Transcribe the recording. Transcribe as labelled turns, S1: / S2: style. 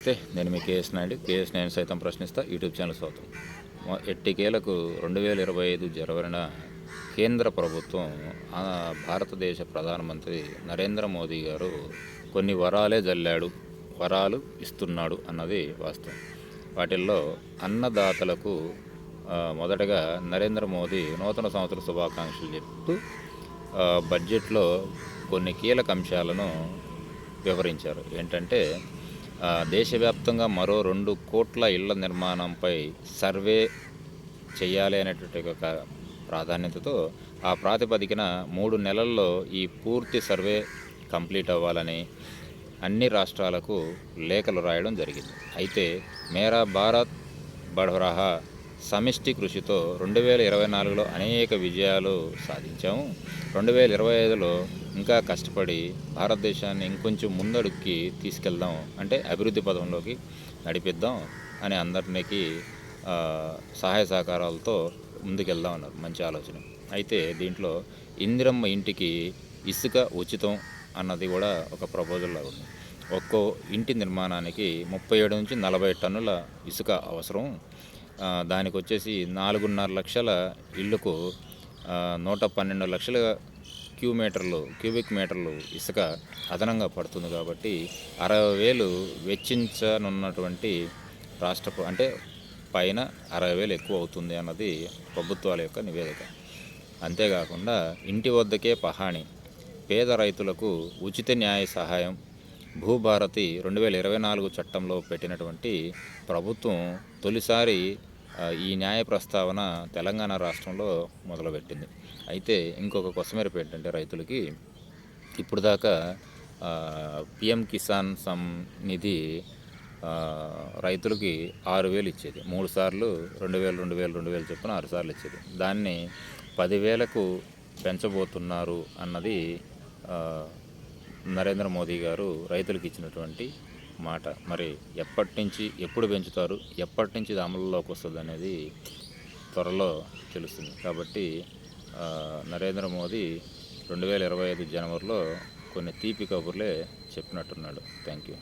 S1: అయితే నేను మీ KS Naidu. KS నేను సైతం ప్రశ్నిస్తా. యూట్యూబ్ ఛానల్ స్వాగతం. ఎట్టి ఎట్టికేలకు రెండు వేల ఇరవై ఐదు జరవరిన కేంద్ర ప్రభుత్వం భారతదేశ ప్రధానమంత్రి నరేంద్ర మోదీ గారు కొన్ని వరాలే జల్లాడు వరాలు ఇస్తున్నాడు అన్నది వాస్తవం. వాటిల్లో అన్నదాతలకు మొదటగా నరేంద్ర మోదీ నూతన సంవత్సర శుభాకాంక్షలు చెప్తూ బడ్జెట్లో కొన్ని కీలక అంశాలను వివరించారు. ఏంటంటే దేశవ్యాప్తంగా మరో రెండు కోట్ల ఇళ్ళ నిర్మాణంపై సర్వే చేయాలి అనేటువంటి ఒక ప్రాధాన్యతతో ఆ ప్రాతిపదికన మూడు నెలల్లో ఈ పూర్తి సర్వే కంప్లీట్ అవ్వాలని అన్ని రాష్ట్రాలకు లేఖలు రాయడం జరిగింది. అయితే మేరా భారత్ బఢరహా సమిష్టి కృషితో రెండు వేల ఇరవై నాలుగులో అనేక విజయాలు సాధించాము. రెండు వేల ఇరవై ఐదులో ఇంకా కష్టపడి భారతదేశాన్ని ఇంకొంచెం ముందడుక్కి తీసుకెళ్దాం అంటే అభివృద్ధి పదంలోకి నడిపిద్దాం అని అందరికీ సహాయ సహకారాలతో ముందుకెళ్దాం అన్నారు. మంచి ఆలోచన. అయితే దీంట్లో ఇందిరమ్మ ఇంటికి ఇసుక ఉచితం అన్నది కూడా ఒక ప్రపోజల్లో ఉంది. ఒక్కో ఇంటి నిర్మాణానికి ముప్పై ఏడు నుంచి నలభై టన్నుల ఇసుక అవసరం. దానికి వచ్చేసి నాలుగున్నర లక్షల ఇళ్ళకు నూట పన్నెండు లక్షల క్యూ మీటర్లు క్యూబిక్ మీటర్లు ఇసుక అదనంగా పడుతుంది కాబట్టి అరవై వేలు వెచ్చించనున్నటువంటి రాష్ట్ర అంటే పైన అరవై వేలు ఎక్కువ అవుతుంది అన్నది ప్రభుత్వాల యొక్క నివేదిక. అంతేకాకుండా ఇంటి వద్దకే పహాణి పేద రైతులకు ఉచిత న్యాయ సహాయం భూభారతి రెండు వేల ఇరవై నాలుగు చట్టంలో పెట్టినటువంటి ప్రభుత్వం తొలిసారి ఈ న్యాయ ప్రస్తావన తెలంగాణ రాష్ట్రంలో మొదలుపెట్టింది. అయితే ఇంకొక కొసమెరపు ఏంటంటే రైతులకి ఇప్పుడు దాకా పిఎం కిసాన్ సమ్ నిధి రైతులకి ఆరు వేలు ఇచ్చేది. మూడు సార్లు రెండు వేలు రెండు వేలు రెండు వేలు చొప్పున ఆరు సార్లు ఇచ్చేది. దాన్ని పదివేలకు పెంచబోతున్నారు అన్నది నరేంద్ర మోదీ గారు రైతులకు ఇచ్చినటువంటి మాట. మరి ఎప్పటి నుంచి ఎప్పుడు పెంచుతారు? ఎప్పటి నుంచి ఇది అమలులోకి వస్తుంది అనేది త్వరలో తెలుస్తుంది. కాబట్టి నరేంద్ర మోదీ రెండు వేల ఇరవై ఐదు జనవరిలో కొన్ని తీపి కబుర్లే చెప్పినట్టున్నాడు. Thank you